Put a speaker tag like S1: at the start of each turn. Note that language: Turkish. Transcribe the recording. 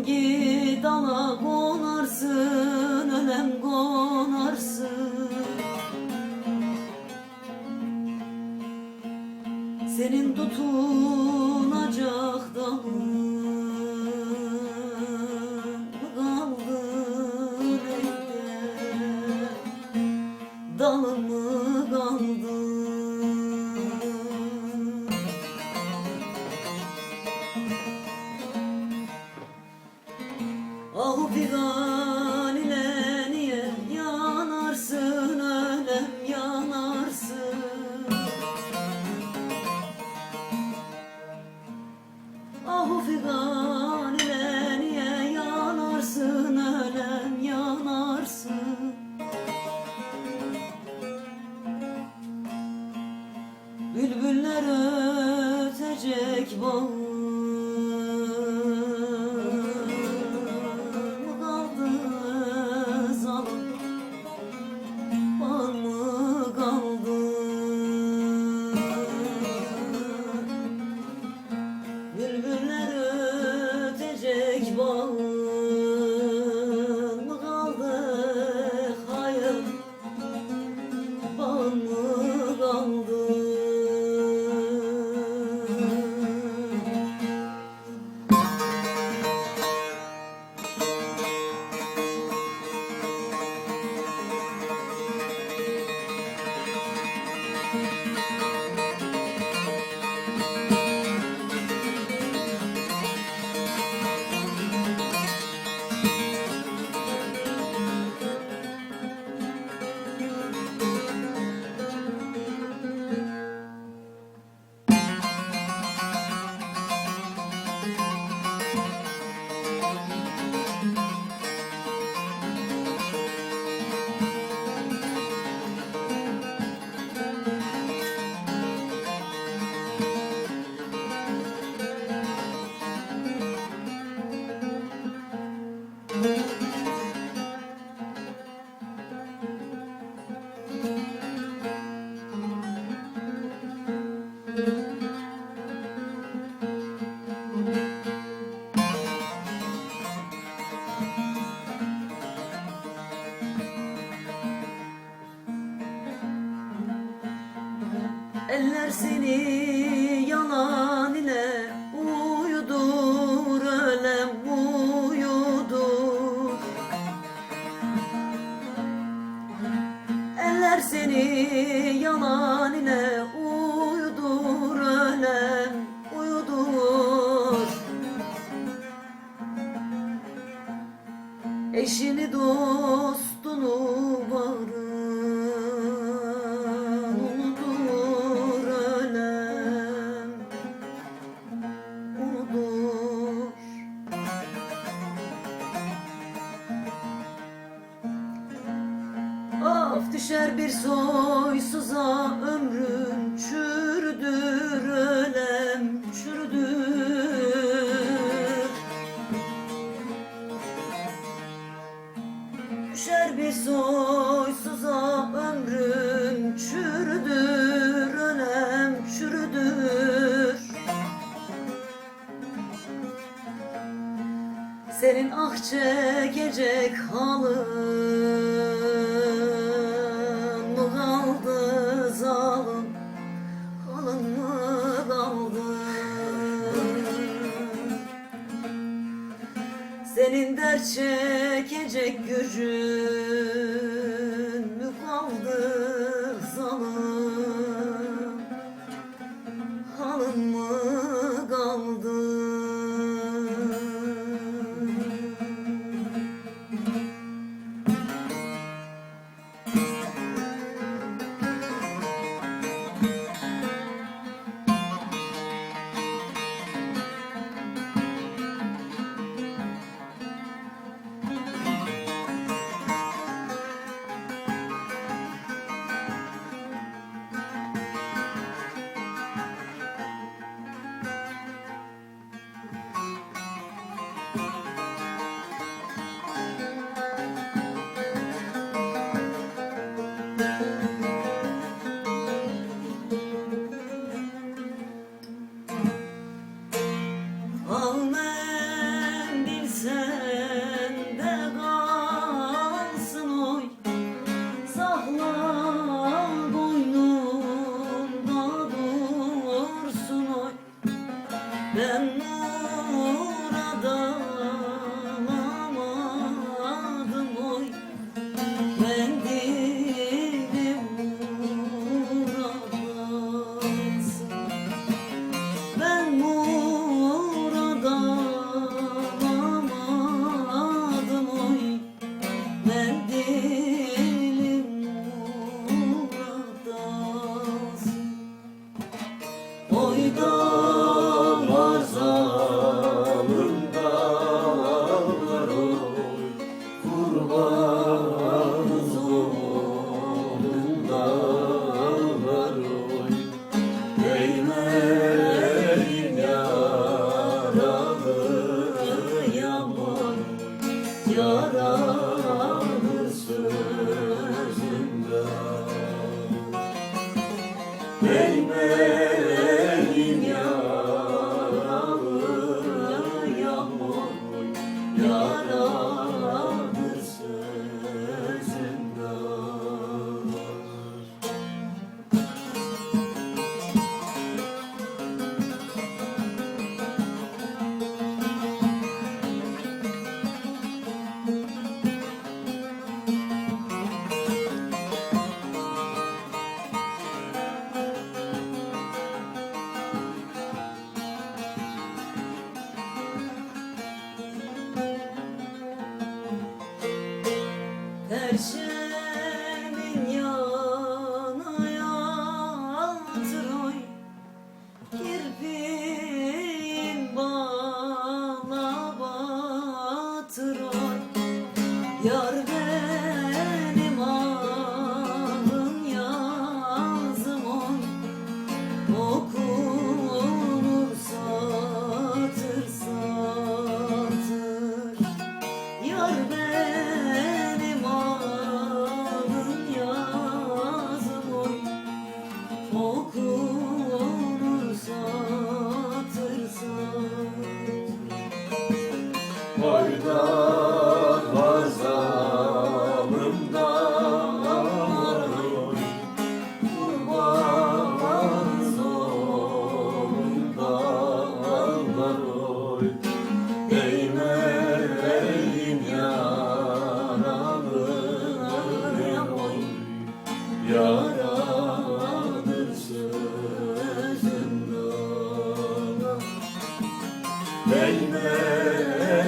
S1: Hangi dala konarsın Ölem konarsın? Senin tutunacak dalın Ah figan Eller seni yalan ile uyudur ölem uyudur. Eller seni yalan ile uyudur ölem uyudur. Eşini dostunu düşer bir soysuza ömrün çürüdür ölem çürüdür. Düşer bir soysuza ömrüm çürüdür ölem çürüdür. Senin ah çekecek halın zalim Halın mı kaldı senin dert çekecek gücün
S2: Hallelujah. perşemin yana yaldır oy bana batır Yar
S1: ben değmez.